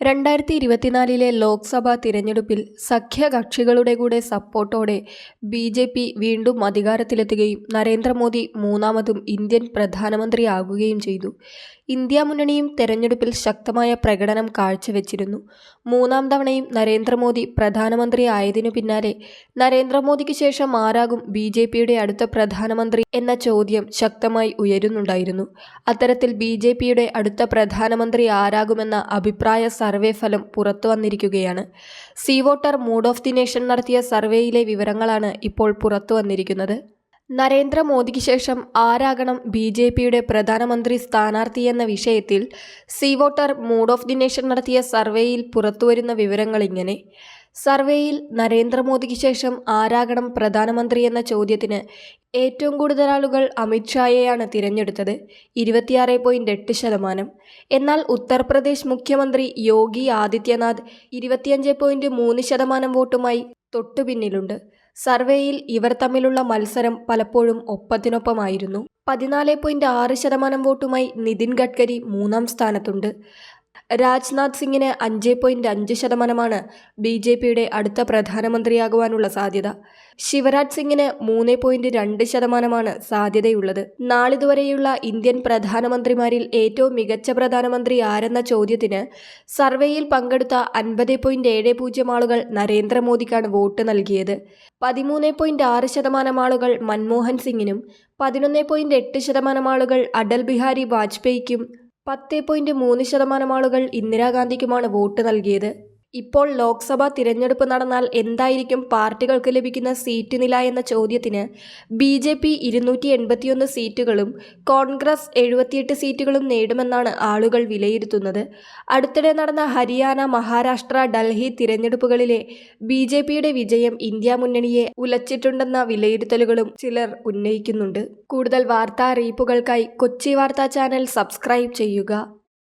രണ്ടായിരത്തി ഇരുപത്തിനാലിലെ ലോക്സഭാ തിരഞ്ഞെടുപ്പിൽ സഖ്യകക്ഷികളുടെ കൂടെ സപ്പോർട്ടോടെ ബി ജെ പി വീണ്ടും അധികാരത്തിലെത്തുകയും നരേന്ദ്രമോദി മൂന്നാമതും ഇന്ത്യൻ പ്രധാനമന്ത്രിയാകുകയും ചെയ്തു. ഇന്ത്യ മുന്നണിയും തെരഞ്ഞെടുപ്പിൽ ശക്തമായ പ്രകടനം കാഴ്ചവെച്ചിരുന്നു. മൂന്നാം തവണയും നരേന്ദ്രമോദി പ്രധാനമന്ത്രി ആയതിനു പിന്നാലെ നരേന്ദ്രമോദിക്ക് ശേഷം ആരാകും ബി ജെ പിയുടെ അടുത്ത പ്രധാനമന്ത്രി എന്ന ചോദ്യം ശക്തമായി ഉയരുന്നുണ്ടായിരുന്നു. അത്തരത്തിൽ ബി ജെ പിയുടെ അടുത്ത പ്രധാനമന്ത്രി ആരാകുമെന്ന അഭിപ്രായ സർവേ ഫലം പുറത്തു വന്നിരിക്കുകയാണ്. CVoter mood of the nation നടത്തിയ സർവേയിലെ വിവരങ്ങളാണ് ഇപ്പോൾ പുറത്തു വന്നിരിക്കുന്നത്. നരേന്ദ്രമോദിക്ക് ശേഷം ആരാകണം ബി ജെ പിയുടെ പ്രധാനമന്ത്രി സ്ഥാനാർത്ഥിയെന്ന വിഷയത്തിൽ C voter mood of the nation നടത്തിയ സർവേയിൽ പുറത്തുവരുന്ന വിവരങ്ങൾ ഇങ്ങനെ സർവേയിൽ നരേന്ദ്രമോദിക്ക് ശേഷം ആരാകണം പ്രധാനമന്ത്രി എന്ന ചോദ്യത്തിന് ഏറ്റവും കൂടുതൽ ആളുകൾ അമിത്ഷായെയാണ് തിരഞ്ഞെടുത്തത് ഇരുപത്തിയാറ് പോയിന്റ് എട്ട് ശതമാനം. എന്നാൽ ഉത്തർപ്രദേശ് മുഖ്യമന്ത്രി യോഗി ആദിത്യനാഥ് ഇരുപത്തിയഞ്ച് പോയിന്റ് മൂന്ന് ശതമാനം വോട്ടുമായി തൊട്ടുപിന്നിലുണ്ട്. സർവേയിൽ ഇവർ തമ്മിലുള്ള മത്സരം പലപ്പോഴും ഒപ്പത്തിനൊപ്പമായിരുന്നു. പതിനാല് പോയിന്റ് ആറ് ശതമാനം വോട്ടുമായി നിതിൻ ഗഡ്കരി മൂന്നാം സ്ഥാനത്തുണ്ട്. രാജ്നാഥ് സിംഗിന് അഞ്ച് പോയിന്റ് അഞ്ച് ശതമാനമാണ് ബി ജെ പിയുടെ അടുത്ത പ്രധാനമന്ത്രിയാകുവാനുള്ള സാധ്യത. ശിവരാജ് സിംഗിന് മൂന്ന് പോയിന്റ് രണ്ട് ശതമാനമാണ് സാധ്യതയുള്ളത്. നാളിതുവരെയുള്ള ഇന്ത്യൻ പ്രധാനമന്ത്രിമാരിൽ ഏറ്റവും മികച്ച പ്രധാനമന്ത്രി ആരെന്ന ചോദ്യത്തിന് സർവേയിൽ പങ്കെടുത്ത അൻപത് പോയിന്റ് ഏഴ് പൂജ്യം ആളുകൾ നരേന്ദ്രമോദിക്കാണ് വോട്ട് നൽകിയത്. പതിമൂന്ന് പോയിന്റ് ആറ് ശതമാനം ആളുകൾ മൻമോഹൻ സിംഗിനും പതിനൊന്ന് പോയിന്റ് എട്ട് ശതമാനം ആളുകൾ അടൽ ബിഹാരി വാജ്പേയിക്കും പത്ത് പോയിന്റ് മൂന്ന് ശതമാനം ആളുകൾ ഇന്ദിരാഗാന്ധിക്കുമാണ് വോട്ട് നൽകിയത്. ഇപ്പോൾ ലോക്സഭാ തിരഞ്ഞെടുപ്പ് നടന്നാൽ എന്തായിരിക്കും പാർട്ടികൾക്ക് ലഭിക്കുന്ന സീറ്റ് നില എന്ന ചോദ്യത്തിന് ബി ജെ പി ഇരുന്നൂറ്റി എൺപത്തിയൊന്ന് സീറ്റുകളും കോൺഗ്രസ് എഴുപത്തിയെട്ട് സീറ്റുകളും നേടുമെന്നാണ് ആളുകൾ വിലയിരുത്തുന്നത്. അടുത്തിടെ നടന്ന ഹരിയാന മഹാരാഷ്ട്ര ഡൽഹി തിരഞ്ഞെടുപ്പുകളിലെ ബി ജെ പിയുടെ വിജയം ഇന്ത്യ മുന്നണിയെ ഉലച്ചിട്ടുണ്ടെന്ന വിലയിരുത്തലുകളും ചിലർ ഉന്നയിക്കുന്നുണ്ട്. കൂടുതൽ വാർത്താ അറിയിപ്പുകൾക്കായി കൊച്ചി വാർത്താ ചാനൽ സബ്സ്ക്രൈബ് ചെയ്യുക.